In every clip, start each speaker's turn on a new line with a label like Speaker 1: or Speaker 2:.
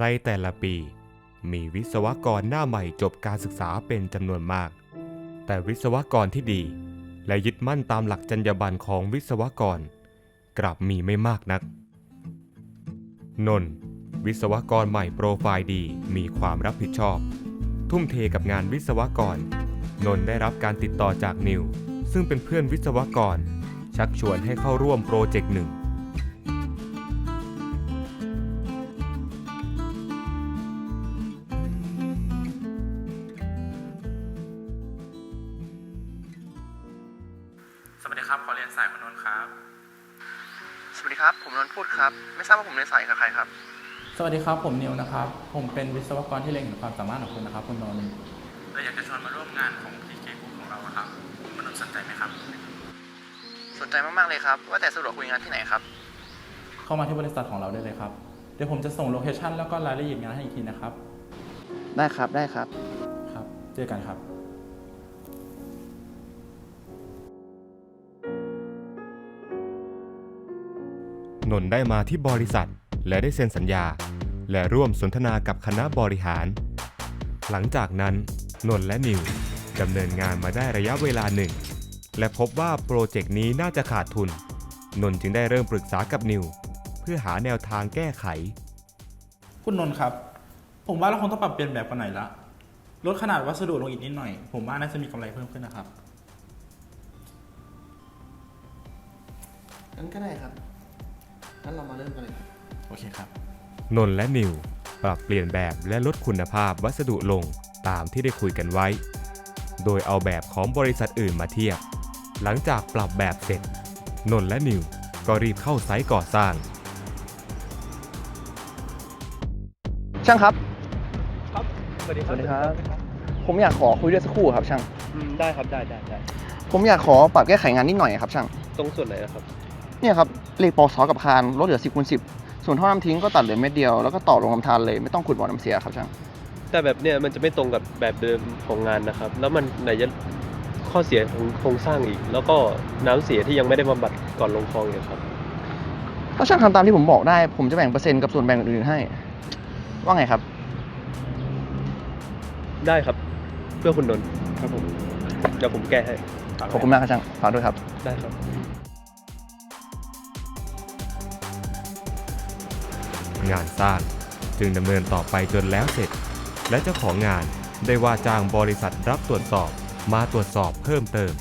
Speaker 1: ในแต่ละปี มีวิศวกรหน้าใหม่จบการศึกษาเป็นจำนวนมาก แต่วิศวกรที่ดี และยึดมั่นตามหลักจรรยาบรรณของวิศวกร กลับมีไม่มากนัก นนท์วิศวกรใหม่โปรไฟล์ดีมีความรับผิดชอบ ทุ่มเทกับงานวิศวกร นนท์ได้รับการติดต่อจากนิว ซึ่งเป็นเพื่อนวิศวกร ชักชวนให้เข้าร่วมโปรเจกต์หนึ่ง
Speaker 2: สวัสดีครับ ขอเรียนสายคุณนนท์ครับ
Speaker 3: สวัสดีครับ ผมนนท์พูดครับ ไม่ทราบว่าผมในสายกับใครครับ
Speaker 4: สวัสดีครับ ผมนิวนะครับ ผมเป็นวิศวกรที่เล็งเห็นความสามารถของคุณนะครับ คุณนนท์
Speaker 2: เราอยากจะชวนมาร่วมงานของ PK Group ของเราอะครับ คุณนนท์สนใจไหมครับ
Speaker 3: สนใจมากๆเลยครับ ว่าแต่สะดวกคุยงานที่ไหนครับ
Speaker 4: เข้ามาที่บริษัทของเราได้เลยครับ เดี๋ยวผมจะส่งโลเคชั่นแล้วก็รายละเอียดงานให้อีกทีนะครับ
Speaker 3: ได้ครับ ได้ครับ
Speaker 4: ครับ เจอกันครับ
Speaker 1: นนท์ได้มาที่บริษัท และได้เซ็นสัญญา และร่วมสนทนากับคณะบริหาร หลังจากนั้น นนท์และนิวดำเนินงานมาได้ระยะเวลาหนึ่ง และพบว่าโปรเจกต์นี้น่าจะขาดทุน นนท์จึงได้เริ่มปรึกษากับนิว เพื่อหาแนวทางแก้ไข
Speaker 4: คุณนนท์ครับ ผมว่าเราคงต้องปรับเปลี่ยนแบบกันหน่อยละลดขนาดวัสดุลงอีกนิดหน่อย ผมว่าน่าจะมีกำไรเพิ่มขึ้นนะครับ
Speaker 3: งั้นก็ได้ครับ งั้นเรามาเริ่มกันเลย
Speaker 4: โอเคครับ
Speaker 1: นนท์และนิว ปรับเปลี่ยนแบบและลดคุณภาพวัสดุลงตามที่ได้คุยกันไว้ โดยเอาแบบของบริษัทอื่นมาเทียบ หลังจากปรับแบบเสร็จ นนท์และนิว ก็รีบเข้าไซต์ก่อสร้าง
Speaker 3: ช่างครับ
Speaker 5: ครับสวัสดีค
Speaker 3: ส
Speaker 5: รับ
Speaker 3: วัสดีครับ ผมอยากขอคุยด้วยสักครู่ครับช่าง
Speaker 5: อืมได้ครับได้ได้ได้
Speaker 3: ผมอยากขอปรับแก้ไขงานนิดหน่อยครับช่าง
Speaker 5: ตรงส่วนไหนนะครับ
Speaker 3: เนี่ยครับ เหล็กปอกซอกับคานลดเหลือ 10คูณ10 ส่วนท่อน้ำทิ้งก็ตัดเหลือเม็ดเดียว แล้วก็ต่อลงลำธารเลยไม่ต้องขุดบ่อน้ำเสียครับช่าง
Speaker 5: แต่แบบเนี้ยมันจะไม่ตรงกับแบบเดิมของงานนะครับ แล้วมันไหนจะข้อเสียของโครงสร้างอีก แล้วก็น้ำเสียที่ยังไม่ได้บำบัดก่อนลงคลองอีกครับ
Speaker 3: ถ้าช่างทำตามที่ผมบอกได้ ผมจะแบ่งเปอร์เซ็นต์กับส่วนแบ่งอื่นๆให้ ว่าไงครับ
Speaker 5: ได้ครับ เพื่อคุณนนท์ครับผมเดี๋ยวผมแก้ให้
Speaker 3: ขอบคุณมากครับช่างฝากด้วยครับ
Speaker 5: ได้ครับ
Speaker 1: งานสร้าง จึงดำเนินต่อไปจนแล้วเสร็จ และเจ้าของงานได้ว่าจ้างบริษัทรับตรวจสอบมาตรวจสอบเพิ่มเติม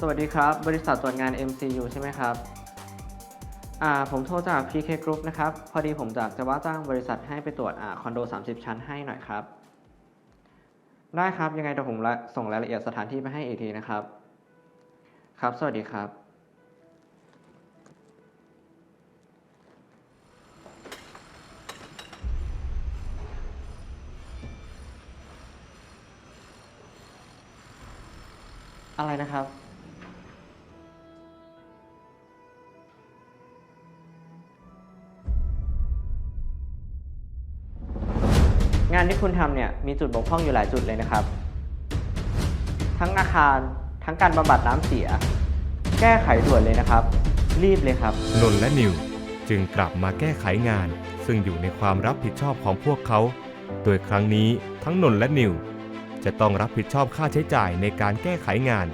Speaker 6: สวัสดีครับ บริษัทตรวจงาน MCU ใช่ไหมครับอ่าผมโทรจาก PK Group นะครับ พอดีผมอยากจะว่าจ้างบริษัทให้ไปตรวจอ่าคอนโด 30 ชั้นให้หน่อยครับ ได้ครับ ยังไงเดี๋ยวผมส่งรายละเอียดสถานที่ไปให้อีกทีนะครับ ครับ สวัสดีครับอะไรนะครับ งานที่คุณทำเนี่ยมีจุดบกพร่องอยู่หลายจุดเลยนะครับ ทั้งอาคารทั้งการบำบัดน้ำเสีย แก้ไขด่วนเลยนะครับ รีบเลยครับ
Speaker 1: นนท์และนิว จึงกลับมาแก้ไขงาน ซึ่งอยู่ในความรับผิดชอบของพวกเขา โดยครั้งนี้ทั้งนนท์และนิว จะต้องรับผิดชอบค่าใช้จ่ายในการแก้ไขงาน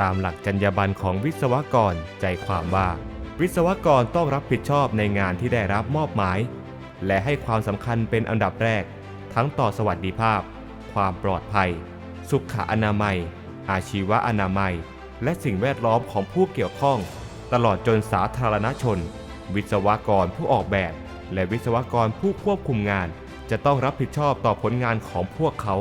Speaker 1: ตามหลักจรรยาบรรณของวิศวกรใจความว่า วิศวกรต้องรับผิดชอบในงานที่ได้รับมอบหมาย และให้ความสำคัญเป็นอันดับแรก ทั้งต่อสวัสดิภาพ ความปลอดภัย สุขอนามัย อาชีวอนามัย และสิ่งแวดล้อมของผู้เกี่ยวข้อง ตลอดจนสาธารณชน วิศวกรผู้ออกแบบ และวิศวกรผู้ควบคุมงาน จะต้องรับผิดชอบต่อผลงานของพวกเขา